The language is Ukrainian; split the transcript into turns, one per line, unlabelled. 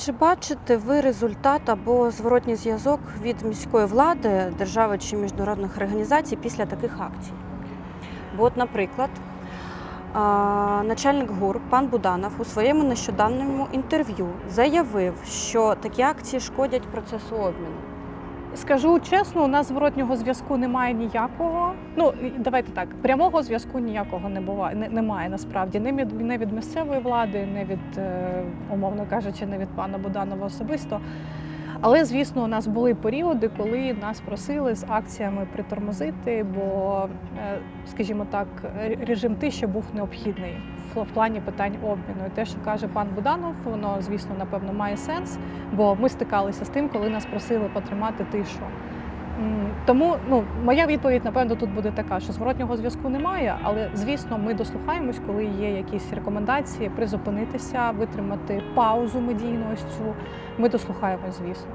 чи бачите ви результат або зворотній зв'язок від міської влади, держави чи міжнародних організацій після таких акцій? Бо, от, наприклад, начальник ГУР пан Буданов у своєму нещодавньому інтерв'ю заявив, що такі акції шкодять процесу обміну.
Скажу чесно, у нас зворотнього зв'язку немає ніякого. Ну давайте так, прямого зв'язку ніякого не буває, не, немає насправді. Не від не від місцевої влади, не від, е, умовно кажучи, не від пана Буданова особисто. Але звісно, у нас були періоди, коли нас просили з акціями притормозити, бо, е, скажімо так, режим тиші був необхідний в плані питань обміну. І те, що каже пан Буданов, воно звісно напевно має сенс, бо ми стикалися з тим, коли нас просили потримати тишу. Тому ну, моя відповідь, напевно, тут буде така, що зворотнього зв'язку немає, але звісно, ми дослухаємось, коли є якісь рекомендації призупинитися, витримати паузу медійну ось цю. Ми дослухаємось, звісно.